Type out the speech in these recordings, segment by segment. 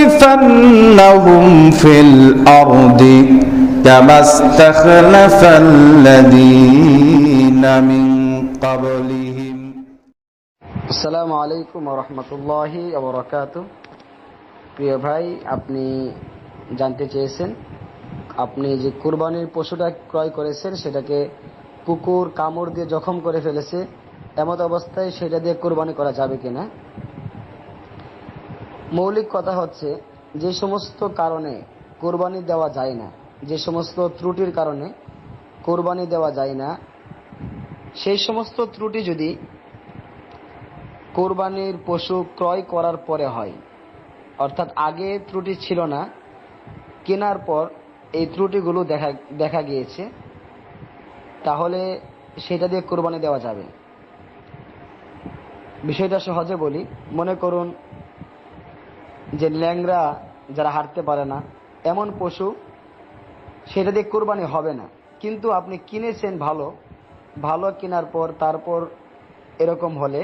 ليستخلفنهم في الأرض كما استخلف الذين من قبلهم আসসালামু আলাইকুম রহমতুল্লাহি বরকাত প্রিয় ভাই আপনি জানতে চেয়েছেন আপনি যে কুরবানির পশুটা ক্রয় করেছেন সেটাকে কুকুর কামড় দিয়ে জখম করে ফেলেছে এমত অবস্থায় সেটা দিয়ে কোরবানি করা যাবে কিনা মৌলিক কথা হচ্ছে, যে সমস্ত কারণে কোরবানি দেওয়া যায় না, যে সমস্ত ত্রুটির কারণে কোরবানি দেওয়া যায় না, সেই সমস্ত ত্রুটি যদি কোরবানির পশু ক্রয় করার পরে হয়, অর্থাৎ আগে ত্রুটি ছিল না, কেনার পর এই ত্রুটিগুলো দেখা দেখা গিয়েছে, তাহলে সেটা দিয়ে কোরবানি দেওয়া যাবে। বিষয়টা সহজে বলি, মনে করুন যে ল্যাংরা যারা হাঁটতে পারে না, এমন পশু সেটা দিয়ে কোরবানি হবে না। কিন্তু আপনি কিনেছেন ভালো ভালো কেনার পর, তারপর এরকম হলে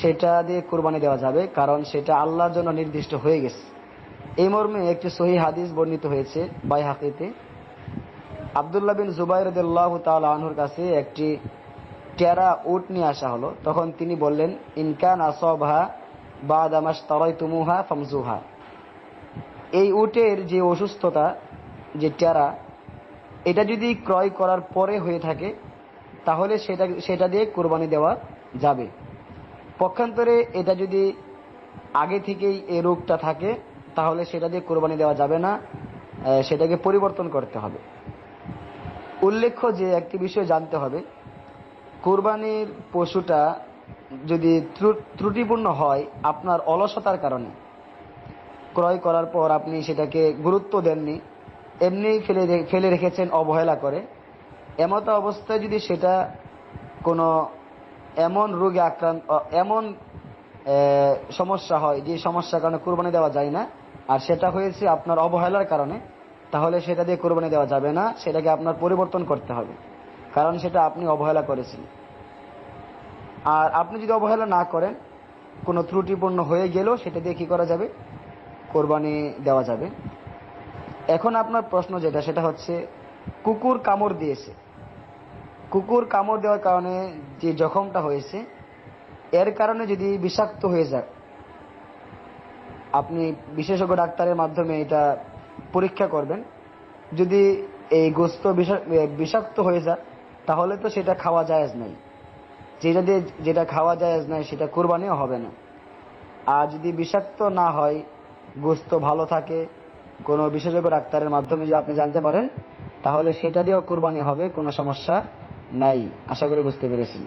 সেটা দিয়ে কোরবানি দেওয়া যাবে, কারণ সেটা আল্লাহর জন্য নির্দিষ্ট হয়ে গেছে। এই মর্মে একটি সহি হাদিস বর্ণিত হয়েছে বাই হাকিতে আবদুল্লাহ বিন জুবাইর রদুল্লাহ তাল আনহুর কাছে একটি টেরা উট নিয়ে আসা হলো। তখন তিনি বললেন ইনকান আসবহা বা দামাস তরয় তুমুহা ফামজুহা। এই উটের যে অসুস্থতা, যে টেরা, এটা যদি ক্রয় করার পরে হয়ে থাকে, তাহলে সেটা সেটা দিয়ে কোরবানি দেওয়া যাবে। পক্ষান্তরে এটা যদি আগে থেকেই এই রোগটা থাকে, তাহলে সেটা দিয়ে কোরবানি দেওয়া যাবে না সেটাকে পরিবর্তন করতে হবে। উল্লেখ্য যে একটি বিষয় জানতে হবে, কোরবানির পশুটা যদি ত্রুটিপূর্ণ হয় আপনার অলসতার কারণে। ক্রয় করার পর আপনি সেটাকে গুরুত্ব দেননি, এমনি ফেলে ফেলে রেখেছেন, অবহেলা করে। এমত অবস্থায় যদি সেটা কোনো এমন রোগে আক্রান্ত এমন সমস্যা হয়, যে সমস্যার কারণে কোরবানি দেওয়া যায় না, আর সেটা হয়েছে আপনার অবহেলার কারণে, তাহলে সেটা দিয়ে কোরবানি দেওয়া যাবে না, সেটাকে আপনার পরিবর্তন করতে হবে। কারণ সেটা আপনি অবহেলা করেছেন। আর আপনি যদি অবহেলা না করেন, কোনো ত্রুটিপূর্ণ হয়ে গেলেও সেটা দিয়ে কি করা যাবে? কোরবানি দেওয়া যাবে। এখন আপনার প্রশ্ন যেটা, সেটা হচ্ছে, কুকুর কামড় দিয়েছে। কুকুর কামড় দেওয়ার কারণে যে জখমটা হয়েছে, এর কারণে যদি বিষাক্ত হয়ে যায়, আপনি বিশেষজ্ঞ ডাক্তারের মাধ্যমে এটা পরীক্ষা করবেন। যদি এই গোস্ত বিষা- বিষাক্ত হয়ে যায়, তাহলে তো সেটা খাওয়া জায়েজ নাই যেটা দিয়ে যেটা খাওয়া যায় না সেটা কোরবানিও হবে না। আর যদি বিষাক্ত না হয়, গোস্ত ভালো থাকে, কোনো বিশেষজ্ঞ ডাক্তারের মাধ্যমে যদি আপনি জানতে পারেন, তাহলে সেটা দিয়েও কোরবানি হবে, কোনো সমস্যা নাই। আশা করি বুঝতে পেরেছি